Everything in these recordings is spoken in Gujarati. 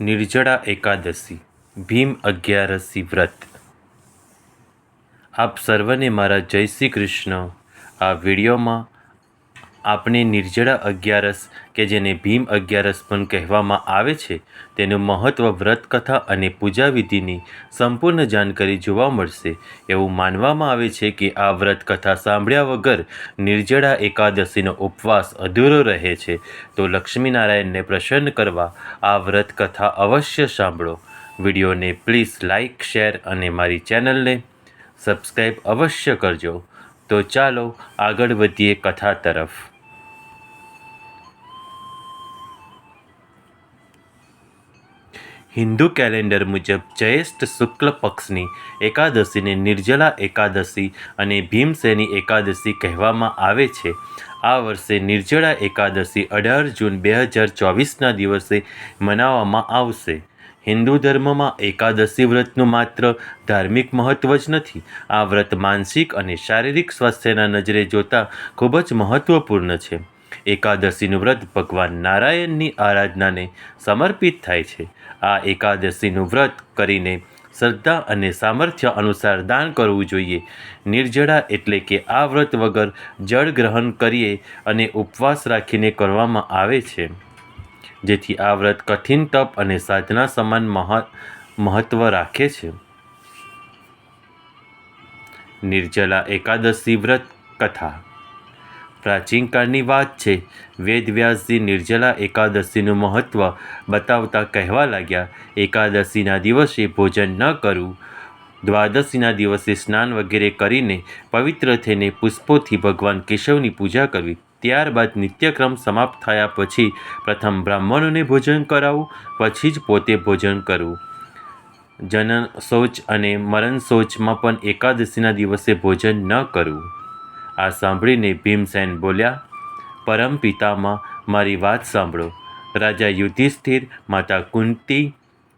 નિર્જળા એકાદશી ભીમ અગિયારસી વ્રત. આપ સર્વને મારા જય શ્રી કૃષ્ણ. આ વિડીયોમાં આપણે નિર્જળા અગિયારસ કે જેને ભીમ અગિયારસ પણ કહેવામાં આવે છે, તેનું મહત્ત્વ વ્રતકથા અને પૂજા વિધિની સંપૂર્ણ જાણકારી જોવા મળશે. એવું માનવામાં આવે છે કે આ વ્રતકથા સાંભળ્યા વગર નિર્જળા એકાદશીનો ઉપવાસ અધૂરો રહે છે. તો લક્ષ્મીનારાયણને પ્રસન્ન કરવા આ વ્રતકથા અવશ્ય સાંભળો. વિડીયોને પ્લીઝ લાઇક શેર અને મારી ચેનલને સબસ્ક્રાઈબ અવશ્ય કરજો. તો ચાલો આગળ વધીએ કથા તરફ. હિન્દુ કેલેન્ડર મુજબ જયેષ્ઠ શુક્લ પક્ષની એકાદશીને નિર્જલા એકાદશી અને ભીમસેની એકાદશી કહેવામાં આવે છે. આ વર્ષે નિર્જળા એકાદશી અઢાર જૂન બે હજાર ચોવીસના દિવસે મનાવવામાં આવશે. હિન્દુ ધર્મમાં એકાદશી વ્રતનું માત્ર ધાર્મિક મહત્ત્વ જ નથી. આ વ્રત માનસિક અને શારીરિક સ્વાસ્થ્યના નજરે જોતાં ખૂબ જ મહત્ત્વપૂર્ણ છે. એકાદશીનું વ્રત ભગવાન નારાયણની આરાધનાને સમર્પિત થાય છે. આ એકાદશીનું વ્રત કરીને શ્રદ્ધા અને સામર્થ્ય અનુસાર દાન કરવું જોઈએ. નિર્જળા એટલે કે આ વ્રત વગર જળ ગ્રહણ કરીએ અને ઉપવાસ રાખીને કરવામાં આવે છે. જેથી આ વ્રત કઠિન તપ અને સાધના સમાન મહત્વ રાખે છે. નિર્જલા એકાદશી વ્રત કથા પ્રાચીન કાળની વાત છે. વેદવ્યાસજી નિર્જલા એકાદશીનું મહત્ત્વ બતાવતા કહેવા લાગ્યા, એકાદશીના દિવસે ભોજન ન કરવું દ્વાદશીના દિવસે સ્નાન વગેરે કરીને પવિત્ર થઈને પુષ્પોથી ભગવાન કેશવની પૂજા કરવી. ત્યારબાદ નિત્યક્રમ સમાપ્ત થયા પછી પ્રથમ બ્રાહ્મણોને ભોજન કરાવવું પછી જ પોતે ભોજન કરવું જનન શૌચ અને મરણ શૌચમાં પણ એકાદશીના દિવસે ભોજન ન કરવું આ સાંભળીને ભીમસેન બોલ્યા, પરમ પિતામાં મારી વાત સાંભળો. રાજા યુધિષ્ઠિર, માતા કુંતી,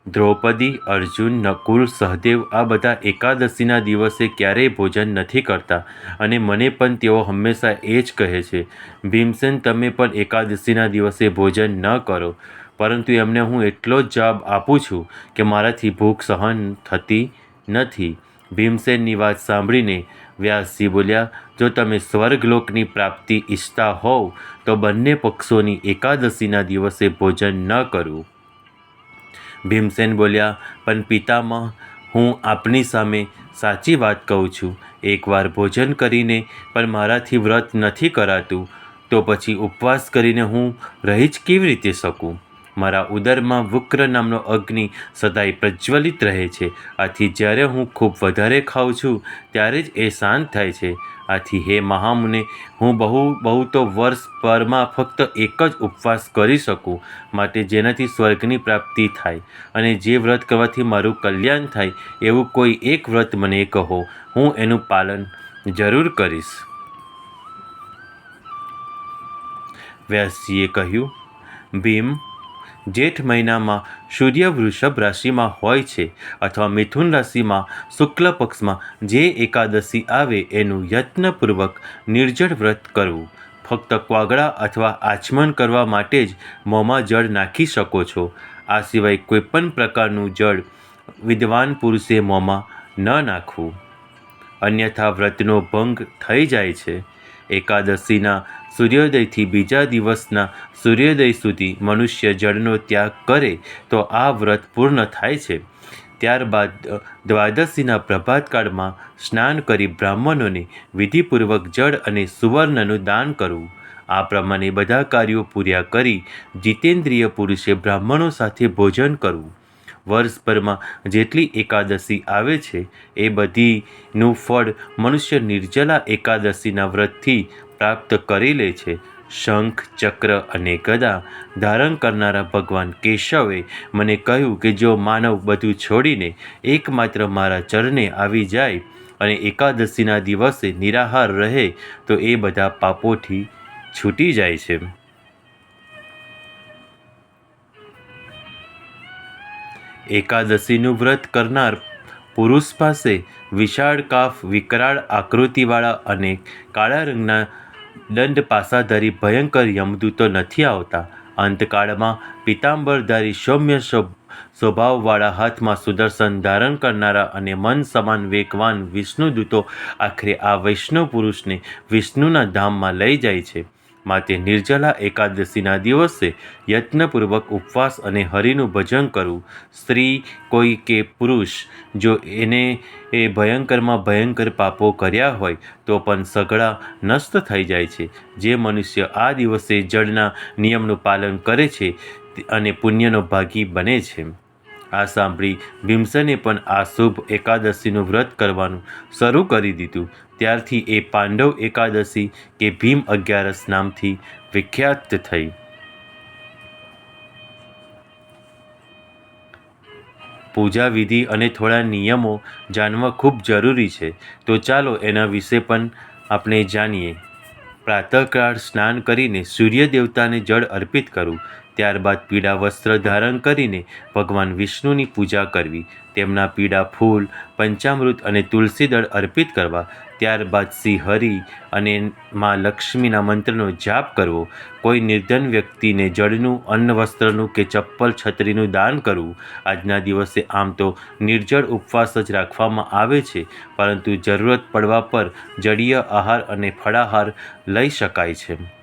દ્રૌપદી, અર્જુન, નકુલ, સહદેવ આ બધા એકાદશીના દિવસે ક્યારેય ભોજન નથી કરતા અને મને પણ તેઓ હંમેશા એ જ કહે છે, ભીમસેન, તમે પણ એકાદશીના દિવસે ભોજન ન કરો. પરંતુ એમને હું એટલો જ જવાબ આપું છું કે મારાથી ભૂખ સહન થતી નથી. ભીમસેનની વાત સાંભળીને વ્યાસજી બોલ્યા, જો તમે સ્વર્ગલોકની પ્રાપ્તિ ઈચ્છતા હોવ, તો બંને પક્ષોની એકાદશીના દિવસે ભોજન ન કરવું ભીમસેન બોલ્યા, પણ પિતામાં હું આપની સામે સાચી વાત કહું છું. એકવાર ભોજન કરીને પણ મારાથી વ્રત નથી કરાતું, તો પછી ઉપવાસ કરીને હું રહી જ કેવી રીતે શકું? મારા ઉદરમાં વૃક્ર નામનો અગ્નિ સદાય પ્રજ્વલિત રહે છે. આથી જ્યારે હું ખૂબ વધારે ખાઉં છું, ત્યારે જ એ શાંત થાય છે. આથી હે મહામુને, હું બહુ બહુ તો વર્ષ પરમાં ફક્ત એક જ ઉપવાસ કરી શકું, માટે જેનાથી સ્વર્ગની પ્રાપ્તિ થાય. અને જે વ્રત કરવાથી મારું કલ્યાણ થાય, એવું કોઈ એક વ્રત મને કહો, હું એનું પાલન જરૂર કરીશ. વ્યાસજીએ કહ્યું, ભીમ જેઠ મહિનામાં સૂર્ય વૃષભ રાશિમાં હોય છે અથવા મિથુન રાશિમાં શુક્લ પક્ષમાં જે એકાદશી આવે એનું યત્નપૂર્વક નિર્જળ વ્રત કરવું. ફક્ત ક્વાગડા અથવા આચમન કરવા માટે જ મોંમાં જળ નાખી શકો છો. આ સિવાય કોઈપણ પ્રકારનું જળ વિદ્વાન પુરુષે મોંમાં ન નાખવું. અન્યથા વ્રતનો ભંગ થઈ જાય છે. એકાદશીના સૂર્યોદયથી બીજા દિવસના સૂર્યોદય સુધી મનુષ્ય જળનો ત્યાગ કરે તો આ વ્રત પૂર્ણ થાય છે. ત્યારબાદ દ્વાદશીના પ્રભાતકાળમાં સ્નાન કરી બ્રાહ્મણોને વિધિપૂર્વક જળ અને સુવર્ણનું દાન કરવું. આ પ્રમાણે બધા કાર્યો પૂર્યા કરી જીતેન્દ્રિય પુરુષે બ્રાહ્મણો સાથે ભોજન કરવું. વર્ષભરમાં જેટલી એકાદશી આવે છે, એ બધીનું ફળ મનુષ્ય નિર્જલા એકાદશીના વ્રતથી પ્રાપ્ત કરી લે છે. શંખ, ચક્ર અને ગદા ધારણ કરનારા ભગવાન કેશવે મને કહ્યું કે જો માનવ બધું છોડીને એકમાત્ર મારા ચરણે આવી જાય અને એકાદશીના દિવસે નિરાહાર રહે, તો એ બધા પાપોથી છૂટી જાય છે. એકાદશીનું વ્રત કરનાર પુરુષ પાસે વિશાળ કાફ, વિકરાળ આકૃતિવાળા અને કાળા રંગના દંડ પાસાધારી ભયંકર યમદૂતો નથી આવતા. અંતકાળમાં પિતાંબરધારી સૌમ્ય સ્વભાવવાળા હાથમાં સુદર્શન ધારણ કરનારા અને મન સમાન વેગવાન વિષ્ણુદૂતો આખરે આ વૈષ્ણવ પુરુષને વિષ્ણુના ધામમાં લઈ જાય છે. માટે નિર્જલા એકાદશીના દિવસે યત્નપૂર્વક ઉપવાસ અને હરિનું ભજન કરવું. સ્ત્રી કોઈ કે પુરુષ જો એને એ ભયંકરમાં ભયંકર પાપો કર્યા હોય, તો પણ સઘળા નષ્ટ થઈ જાય છે. જે મનુષ્ય આ દિવસે જળના નિયમનું પાલન કરે છે, અને પુણ્યનો ભાગી બને છે. આ સાંભળી ભીમસેને પણ આ શુભ એકાદશીનું વ્રત કરવાનું શરૂ કરી દીધું. ત્યારથી એ પાંડવ એકાદશી કે ભીમ અગિયારસ નામથી વિખ્યાત થઈ. પૂજા વિધિ અને થોડા નિયમો જાણવા ખૂબ જરૂરી છે. તો ચાલો એના વિશે પણ આપણે જાણીએ. પ્રાતઃકાળ સ્નાન કરીને સૂર્ય દેવતાને જળ અર્પિત કરવું ત્યારબાદ પીળા વસ્ત્ર ધારણ કરીને ભગવાન વિષ્ણુની પૂજા કરવી, તેમના પીળા ફૂલ, પંચામૃત અને તુલસી દળ અર્પિત કરવા, ત્યારબાદ શ્રી હરિ અને મા લક્ષ્મીના મંત્રનો જાપ કરવો, કોઈ નિર્ધન વ્યક્તિને જળનું, અન્ન વસ્ત્રનું કે ચપ્પલ છત્રીનું દાન કરવું, આજના દિવસે આમ તો નિર્જળ ઉપવાસ જ રાખવામાં આવે છે, પરંતુ જરૂરત પડવા પર જળીય આહાર અને ફળાહાર લઈ શકાય છે.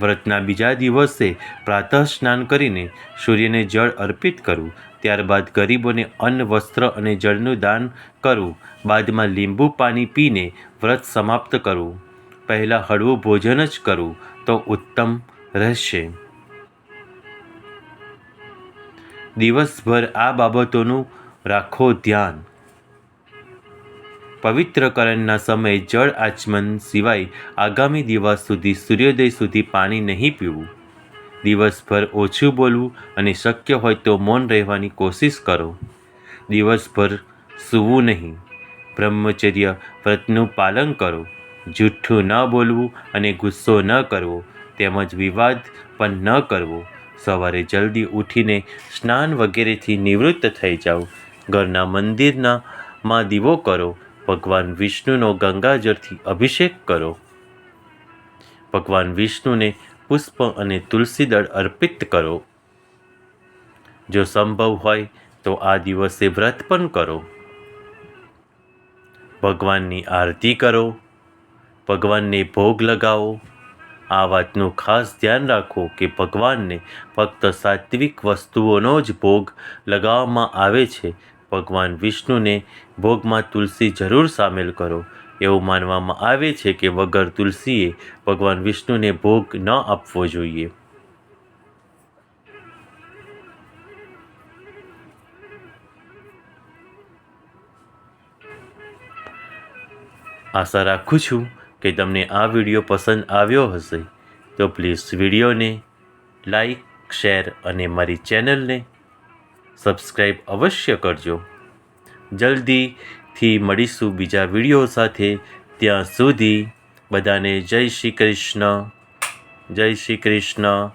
વ્રતના બીજા દિવસે પ્રાતઃ સ્નાન કરીને સૂર્યને જળ અર્પિત કરવું ત્યારબાદ ગરીબોને અન્ન, વસ્ત્ર અને જળનું દાન કરવું બાદમાં લીંબુ પાણી પીને વ્રત સમાપ્ત કરવું પહેલાં હળવું ભોજન જ કરવું તો ઉત્તમ રહેશે. દિવસભર આ બાબતોનું રાખો ધ્યાન. પવિત્રકરણના સમયે જળ આચમન સિવાય આગામી દિવસ સુધી સૂર્યોદય સુધી પાણી નહીં પીવું. દિવસભર ઓછું બોલવું અને શક્ય હોય તો મૌન રહેવાની કોશિશ કરો. દિવસભર સૂવું નહીં. બ્રહ્મચર્ય વ્રતનું પાલન કરો. જૂઠું ન બોલવું અને ગુસ્સો ન કરવો. તેમજ વિવાદ પણ ન કરવો. સવારે જલ્દી ઉઠીને સ્નાન વગેરેથી નિવૃત્ત થઈ જાઓ. ઘરના મંદિરના માં દીવો કરો. ભગવાન વિષ્ણુનો ગંગાજળથી અભિષેક કરો. ભગવાન વિષ્ણુને પુષ્પ અને તુલસીદળ અર્પિત કરો. જો સંભવ હોય તો આ દિવસે વ્રત પણ કરો. ભગવાનની આરતી કરો. ભગવાનને ભોગ લગાવો. આ વાતનું ખાસ ધ્યાન રાખો કે ભગવાનને ફક્ત સાત્વિક વસ્તુઓનો જ ભોગ લગાવવામાં આવે છે ભગવાન વિષ્ણુને ભોગમાં તુલસી જરૂર સામેલ કરો. એવું માનવામાં આવે છે કે વગર તુલસીએ ભગવાન વિષ્ણુને ભોગ ન આપવો જોઈએ. આશા રાખું છું કે તમને આ વીડિયો પસંદ આવ્યો હશે. તો પ્લીઝ વિડીયોને લાઈક, શેર અને મારી ચેનલને સબસ્ક્રાઈબ અવશ્ય કરજો. જલ્દીથી મળીશું બીજા વીડિયો સાથે. ત્યાં સુધી બધાને જય શ્રી કૃષ્ણ. જય શ્રી કૃષ્ણ.